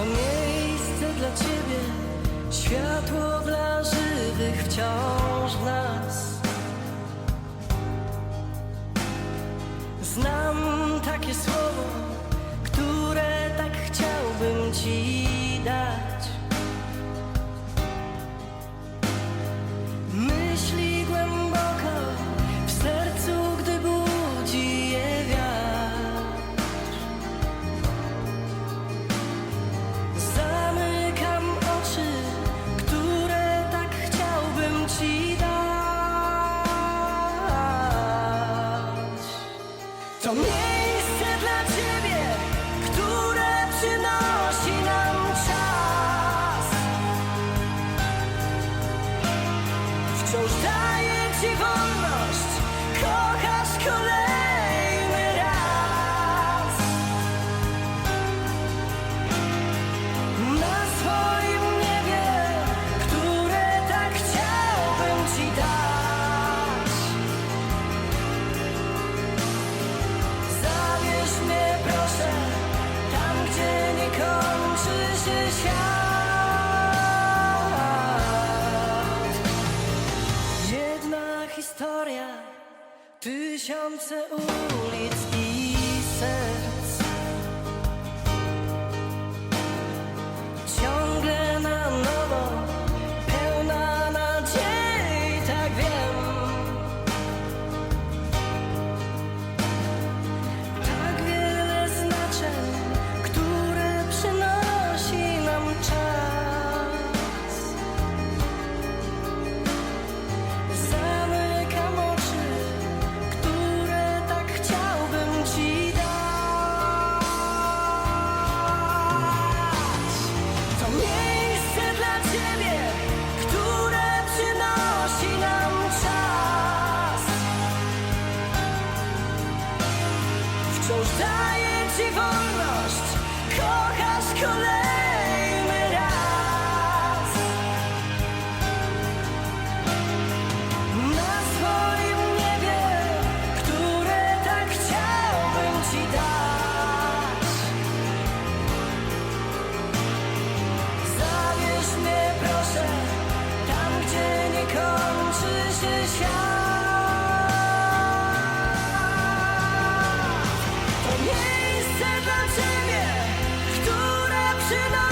To miejsce dla ciebie, światło dla żywych wciąż w nas. Znam takie słowo, Wciąż daje ci wolność, kochasz kolejny raz. Na swoim niebie, które tak chciałbym ci dać. Zabierz mnie proszę tam, gdzie nie kończy się świat. 只想在屋里 Wciąż daje ci wolność, kochasz kolejny To miejsce